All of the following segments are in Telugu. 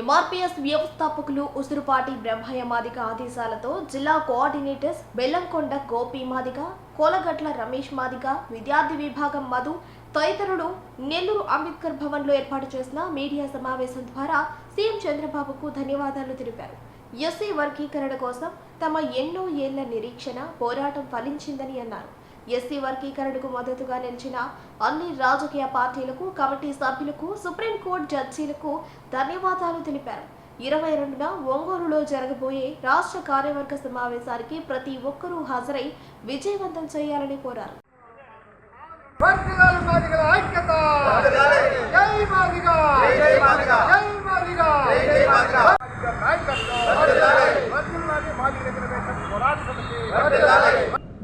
ఎంఆర్పీఎస్ వ్యవస్థాపకులు ఉసురుపాటి బ్రహ్మయ్య మాదిక ఆదేశాలతో జిల్లా కోఆర్డినేటర్స్ బెల్లంకొండ గోపి మాదిక కోలగట్ల రమేష్ మాదిగ విద్యార్థి విభాగం మధు తదితరులు నెల్లూరు అంబేద్కర్ భవన్లో ఏర్పాటు చేసిన మీడియా సమావేశం ద్వారా సీఎం చంద్రబాబుకు ధన్యవాదాలు తెలిపారు. ఎస్సీ వర్గీకరణ కోసం తమ ఎన్నో ఏళ్ళ నిరీక్షణ పోరాటం ఫలించిందని అన్నారు. ఎస్సీ వర్గీకరణకు మద్దతుగా నిలిచిన అన్ని రాజకీయ పార్టీలకు కమిటీ సభ్యులకు సుప్రీంకోర్టు జడ్జీలకు ధన్యవాదాలు తెలిపారు. ఇరవై రెండున ఒంగోలులో జరగబోయే రాష్ట్ర కార్యవర్గ సమావేశానికి ప్రతి ఒక్కరూ హాజరై విజయవంతం చేయాలని కోరారు. ఐక్యత!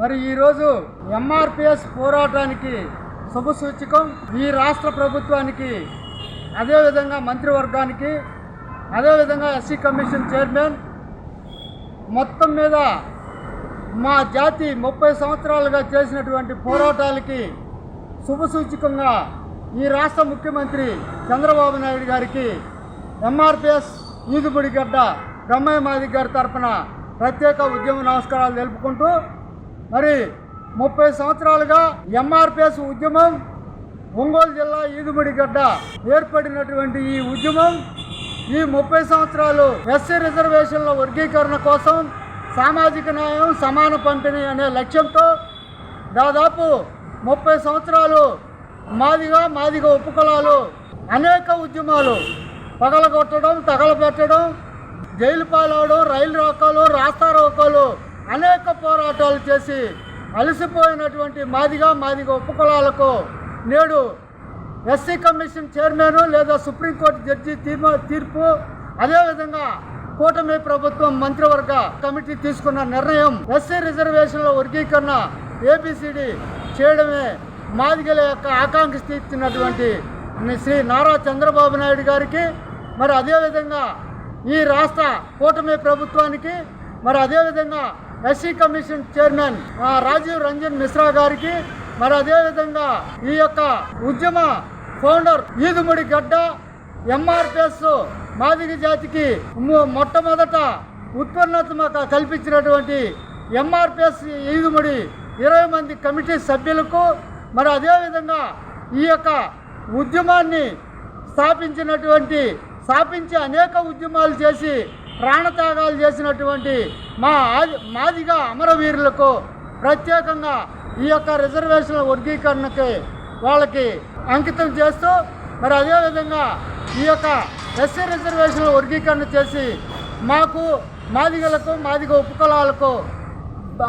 మరి ఈరోజు ఎంఆర్పిఎస్ పోరాటానికి శుభసూచకం ఈ రాష్ట్ర ప్రభుత్వానికి అదేవిధంగా మంత్రివర్గానికి అదేవిధంగా ఎస్సీ కమిషన్ చైర్మన్ మొత్తం మీద మా జాతి ముప్పై సంవత్సరాలుగా చేసినటువంటి పోరాటాలకి శుభసూచకంగా ఈ రాష్ట్ర ముఖ్యమంత్రి చంద్రబాబు నాయుడు గారికి ఎంఆర్పిఎస్ ఈదుబుడిగడ్డ బ్రహ్మయ్య మాది గారి తరఫున ప్రత్యేక ఉద్యమ నమస్కారాలు తెలుపుకుంటూ మరి ముప్పై సంవత్సరాలుగా ఎంఆర్పిఎస్ ఉద్యమం ఒంగోలు జిల్లా ఈదుమిడిగడ్డ ఏర్పడినటువంటి ఈ ఉద్యమం ఈ ముప్పై సంవత్సరాలు ఎస్సీ రిజర్వేషన్ల వర్గీకరణ కోసం సామాజిక న్యాయం సమాన పంపిణీ అనే లక్ష్యంతో దాదాపు ముప్పై సంవత్సరాలు మాదిగా మాదిగ ఉపకులాలు అనేక ఉద్యమాలు పగలగొట్టడం తగలబెట్టడం జైలు పాలవడం రైలు రోకాలు రాస్తా రోకాలు అనేక పోరాటాలు చేసి అలసిపోయినటువంటి మాదిగా మాదిగ ఉపకులాలకు నేడు ఎస్సీ కమిషన్ చైర్మన్ లేదా సుప్రీంకోర్టు జడ్జి తీర్మా తీర్పు అదేవిధంగా కూటమి ప్రభుత్వం మంత్రివర్గ కమిటీ తీసుకున్న నిర్ణయం ఎస్సీ రిజర్వేషన్ల వర్గీకరణ ఏబిసిడి చేయడమే మాదిగల యొక్క ఆకాంక్ష తీర్చినటువంటి శ్రీ నారా చంద్రబాబు నాయుడు గారికి మరి అదేవిధంగా ఈ రాష్ట్ర కూటమి ప్రభుత్వానికి మరి అదేవిధంగా SC commission chairman Rajiv Ranjan Mishra గారికి మరి అదేవిధంగా ఈ యొక్క ఉద్యమ ఫౌండర్ ఈదుముడి గడ్డ ఎంఆర్పిఎస్ మాదిగ జాతికి మొ- మొట్టమొదట ఉత్పన్నతమక కల్పించినటువంటి ఎంఆర్పిఎస్ ఈదుముడి ఇరవై మంది కమిటీ సభ్యులకు మరి అదేవిధంగా ఈ యొక్క ఉద్యమాన్ని స్థాపించినటువంటి స్థాపించి అనేక ఉద్యమాలు చేసి ప్రాణత్యాగాలు చేసినటువంటి మా ఆది మాదిగా అమరవీరులకు ప్రత్యేకంగా ఈ యొక్క రిజర్వేషన్ల వర్గీకరణకి వాళ్ళకి అంకితం చేస్తూ మరి అదేవిధంగా ఈ యొక్క ఎస్సీ రిజర్వేషన్ల వర్గీకరణ చేసి మాకు మాదిగలకు మాదిగ ఉపకులాలకు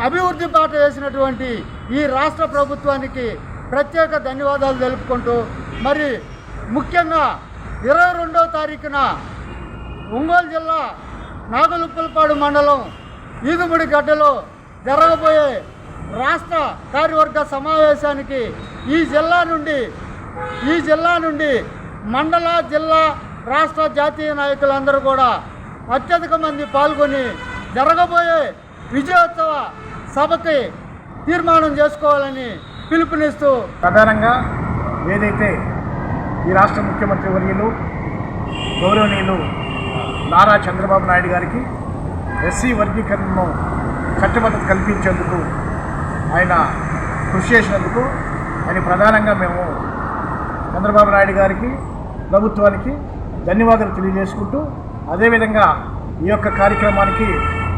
అభివృద్ధి బాట వేసినటువంటి ఈ రాష్ట్ర ప్రభుత్వానికి ప్రత్యేక ధన్యవాదాలు తెలుపుకుంటూ మరి ముఖ్యంగా ఇరవై రెండవ తారీఖున ఒంగోలు జిల్లా నాగలుప్పలపాడు మండలం ఈదుముడి గడ్డలో జరగబోయే రాష్ట్ర కార్యవర్గ సమావేశానికి ఈ జిల్లా నుండి ఈ జిల్లా నుండి మండల జిల్లా రాష్ట్ర జాతీయ నాయకులందరూ కూడా అత్యధిక మంది పాల్గొని జరగబోయే విజయోత్సవ సభకి తీర్మానం చేసుకోవాలని పిలుపునిస్తూ ప్రధానంగా ఏదైతే ఈ రాష్ట్ర ముఖ్యమంత్రి వర్యులు గౌరవనీయులు నారా చంద్రబాబు నాయుడు గారికి ఎస్సీ వర్గీకరణను చట్టబద్ధత కల్పించేందుకు ఆయన కృషి చేసినందుకు ఆయన ప్రధానంగా మేము చంద్రబాబు నాయుడు గారికి ప్రభుత్వానికి ధన్యవాదాలు తెలియజేసుకుంటూ అదేవిధంగా ఈ యొక్క కార్యక్రమానికి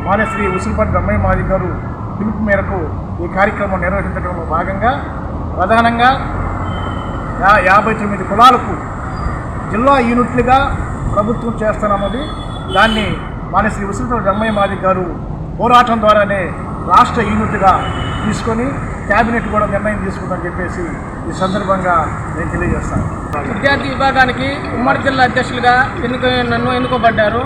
మానశ్రీ ఉసిరిపాటి బ్రహ్మయ్య మాది గారు పిలుపు మేరకు ఈ కార్యక్రమం నిర్వహించడంలో భాగంగా ప్రధానంగా యా- యాభై తొమ్మిది కులాలకు జిల్లా యూనిట్లుగా ప్రభుత్వం చేస్తానన్నది దాన్ని మన శ్రీ ఉసిరితో రమ్మయ్య మాది గారు పోరాటం ద్వారానే రాష్ట్ర యూనిట్గా తీసుకొని క్యాబినెట్ కూడా నిర్ణయం తీసుకుందని చెప్పేసి ఈ సందర్భంగా నేను తెలియజేస్తాను. విద్యార్థి విభాగానికి ఉమ్మడి జిల్లా అధ్యక్షులుగా ఎన్నుక నన్ను ఎన్నుకోబడ్డారు.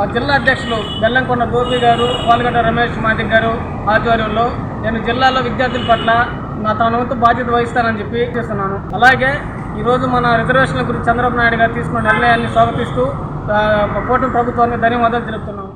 ఆ జిల్లా అధ్యక్షులు బెల్లంకొండ గోపి గారు పాల్గొండ రమేష్ మాదిక్ గారు ఆధ్వర్యంలో నేను జిల్లాలో విద్యార్థుల పట్ల నా తన వంతు బాధ్యత వహిస్తానని చెప్పి చేస్తున్నాను. అలాగే ఈరోజు మన రిజర్వేషన్ల గురించి చంద్రబాబు నాయుడు గారు తీసుకున్న నిర్ణయాన్ని స్వాగతిస్తూ కూటమి ప్రభుత్వానికి ధన్యవాదాలు తెలుపుతున్నాము